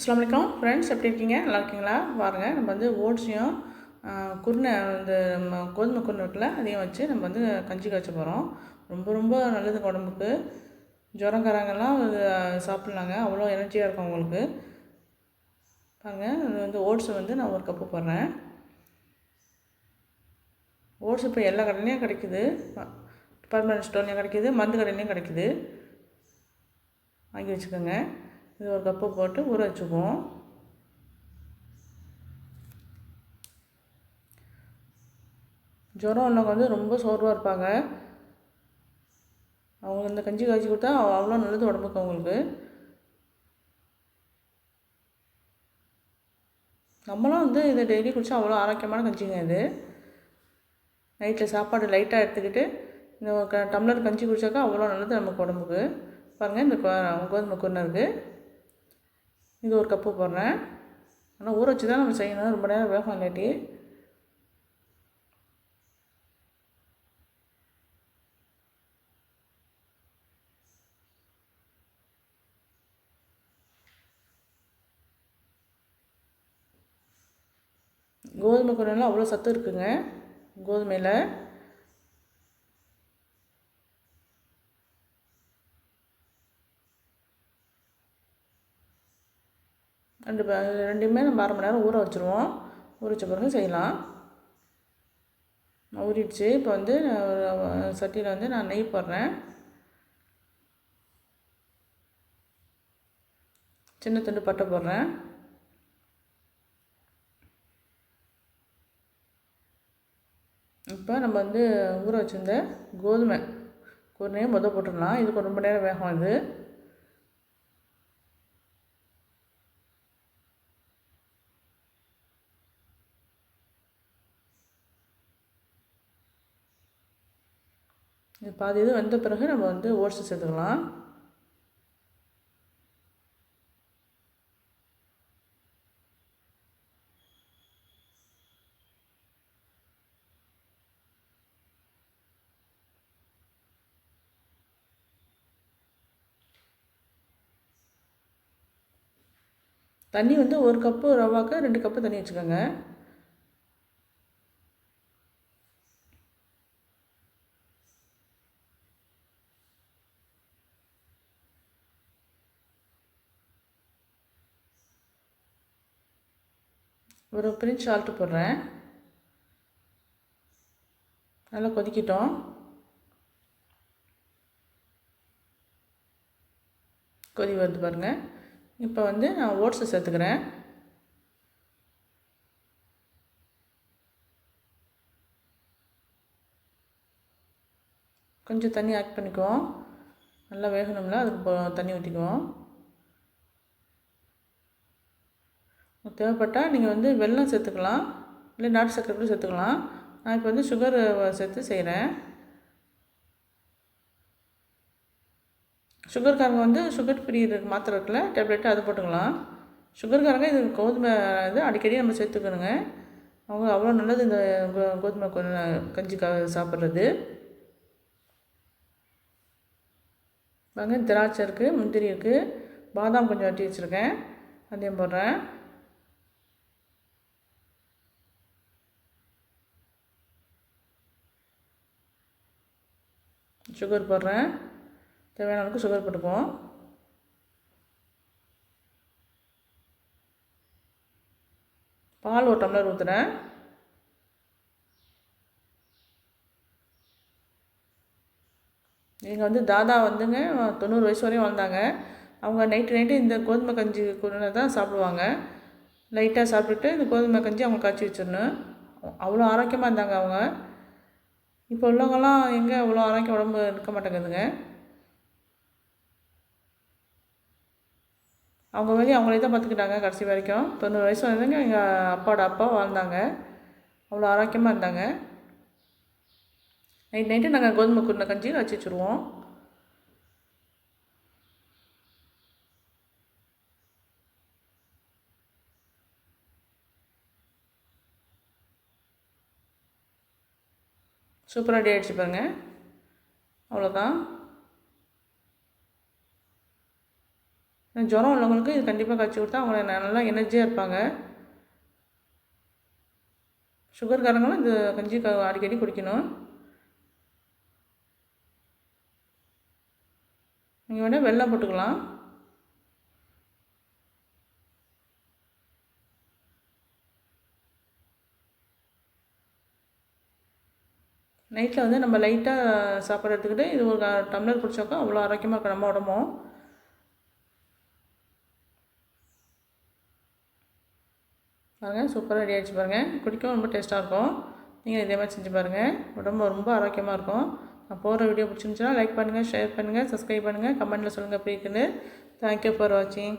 அஸ்லாம் வலைக்கம் ஃப்ரெண்ட்ஸ் எப்படி இருக்கீங்க? நல்லா இருக்கீங்களா? பாருங்க நம்ம வந்து ஓட்ஸையும் குருணை இந்த கோதுமை குருணை இருக்குல்ல அதையும் வச்சு நம்ம வந்து கஞ்சி காய்ச்ச போகிறோம் ரொம்ப ரொம்ப நல்லது உடம்புக்கு. ஜுரங்காரங்கெல்லாம் இது சாப்பிட்லாங்க. அவ்வளோ எனர்ஜியாக இருக்கும் அவங்களுக்கு பாருங்கள் இது வந்து ஓட்ஸை வந்து நான் ஒரு கப்பு போடுறேன். ஓட்ஸ் இப்போ எல்லா கடையிலையும் கிடைக்குது. டிபார்ட்மெண்ட் ஸ்டோர்லேயும் கிடைக்குது மருந்து கடையிலையும் கிடைக்குது. வாங்கி வச்சுக்கோங்க. இது ஒரு கப்பு போட்டு ஊற வச்சுக்குவோம். ஜுரம் உள்ளவங்க வந்து ரொம்ப சோர்வாக இருப்பாங்க. அவங்க இந்த கஞ்சி காய்ச்சி கொடுத்தா அவ்வளோ நல்லது உடம்புக்கு அவங்களுக்கு. நம்மளும் வந்து இதை டெய்லி குடித்தா அவ்வளோ ஆரோக்கியமான கஞ்சிங்க இது. நைட்டில் சாப்பாடு லைட்டாக எடுத்துக்கிட்டு இந்த க டம்ளர் கஞ்சி குடித்தாக்கா அவ்வளோ நல்லது நமக்கு உடம்புக்கு. பாருங்கள் இந்த கோதுமை குருணை இருக்குது இது ஒரு கப்பு போடுறேன். ஆனால் ஊற வச்சு தான் நம்ம செய்யணும். ரொம்ப நேரம் வேகம் இல்லாட்டி. கோதுமை குரலில் அவ்வளோ சத்து இருக்குங்க. கோதுமையில். ரெண்டு ரெண்டுமே நம்ம அரை மணி நேரம் ஊற வச்சுருவோம். ஊற வச்ச பிறகு செய்யலாம். ஊறிடுச்சு. இப்போ வந்து சட்டியில் வந்து நான் நெய் போடுறேன். சின்ன துண்டு பட்டை போடுறேன். இப்போ நம்ம வந்து ஊற வச்சுருந்த கோதுமை குருணையும் முத போட்டுடலாம். இதுக்கு ரொம்ப நேரம் வேகம் இது இது பாதி இது வந்த பிறகு நம்ம வந்து ஓட்ஸ் சேர்த்துக்கலாம். தண்ணி வந்து ஒரு கப்பு ரவாக்கு ரெண்டு கப்பு தண்ணி வச்சுக்கோங்க. ஒரு பிரிஞ்ச் சால்ட்டு போடுறேன். நல்லா கொதிக்கிட்டோம். கொதி வருது பாருங்கள் இப்போ வந்து நான் ஓட்ஸை சேர்த்துக்கிறேன். கொஞ்சம் தண்ணி ஆட் பண்ணிக்குவோம். நல்லா வேகணும்ல அதுக்கு தண்ணி ஊற்றிக்குவோம் தேவைப்பட்டால் நீங்கள் வந்து வெல்லம் சேர்த்துக்கலாம். இல்லை நாட்டு சர்க்கரை கூட சேர்த்துக்கலாம். நான் இப்போ வந்து சுகர் சேர்த்து செய்கிறேன் சுகர்காரங்க வந்து சுகர் ஃப்ரீ மாத்திரை இருக்குல்ல டேப்லெட்டு அது போட்டுக்கலாம். சுகர்காரங்க இது கோதுமை இது அடிக்கடி நம்ம சேர்த்துக்கணுங்க. அவங்க அவ்வளோ நல்லது இந்த கோ கோதுமை கஞ்சி க சாப்பிட்றது. வாங்க திராட்சை இருக்குது முந்திரி இருக்குது பாதாம் கொஞ்சம் வட்டி வச்சுருக்கேன். அதையும் போடுறேன். சுகர் போடுறேன். தேவையான அளவுக்கு சுகர் போட்டுப்போம் பால் ஒரு டம்ளர் ஊற்றுறேன் நீங்கள் வந்து தாதா வந்துங்க தொண்ணூறு வயசு வரையும் வாழ்ந்தாங்க அவங்க நைட்டு நைட்டு இந்த கோதுமை கஞ்சி குருணை தான் சாப்பிடுவாங்க லைட்டாக சாப்பிட்டுட்டு இந்த கோதுமை கஞ்சி அவங்க காய்ச்சி வச்சிடணும். அவ்வளோ ஆரோக்கியமாக இருந்தாங்க அவங்க. இப்போ உள்ளவங்கலாம் எங்கே அவ்வளோ ஆரோக்கியம் உடம்பு இருக்க மாட்டேங்குதுங்க? அவங்க வேலையை அவங்களே தான் பார்த்துக்கிட்டாங்க கடைசி வரைக்கும். தொண்ணூறு வயசு வந்ததுங்க எங்கள் அப்பாவோட அப்பா வாழ்ந்தாங்க. அவ்வளோ ஆரோக்கியமாக இருந்தாங்க. நைட் நைட்டு நாங்கள் கோதுமை குருணை கஞ்சி வச்சு வச்சுருவோம். சூப்பராக ரெடி ஆகிடுச்சு பாருங்கள் அவ்வளோதான் ஜுரம் உள்ளவங்களுக்கு இது கண்டிப்பாக காய்ச்சி கொடுத்தா அவங்க நல்லா எனர்ஜியாக இருப்பாங்க. சுகர்காரங்களும் இந்த கஞ்சி க அடிக்கடி குடிக்கணும். நீங்கள் வேணால் வெள்ளம் போட்டுக்கலாம். நைட்டில் வந்து நம்ம லைட்டாக சாப்பாடு எடுத்துக்கிட்டு இது ஒரு டம்ளர் குடிச்சாக்கா அவ்வளோ ஆரோக்கியமாக இருக்கும் நம்ம உடம்பும் பாருங்கள் சூப்பராக ரெடி ஆகிடுச்சு பாருங்கள் குடிக்கவும் ரொம்ப டேஸ்ட்டாக இருக்கும். நீங்கள் இதே மாதிரி செஞ்சு பாருங்கள் உடம்பு ரொம்ப ஆரோக்கியமாக இருக்கும். நான் போகிற வீடியோ பிடிச்சிருந்துச்சுன்னா லைக் பண்ணுங்கள் ஷேர் பண்ணுங்கள் சப்ஸ்கிரைப் பண்ணுங்கள் கமெண்ட்டில் சொல்லுங்கள் எப்படி இருக்குன்னு தேங்க்யூ ஃபார் வாட்சிங்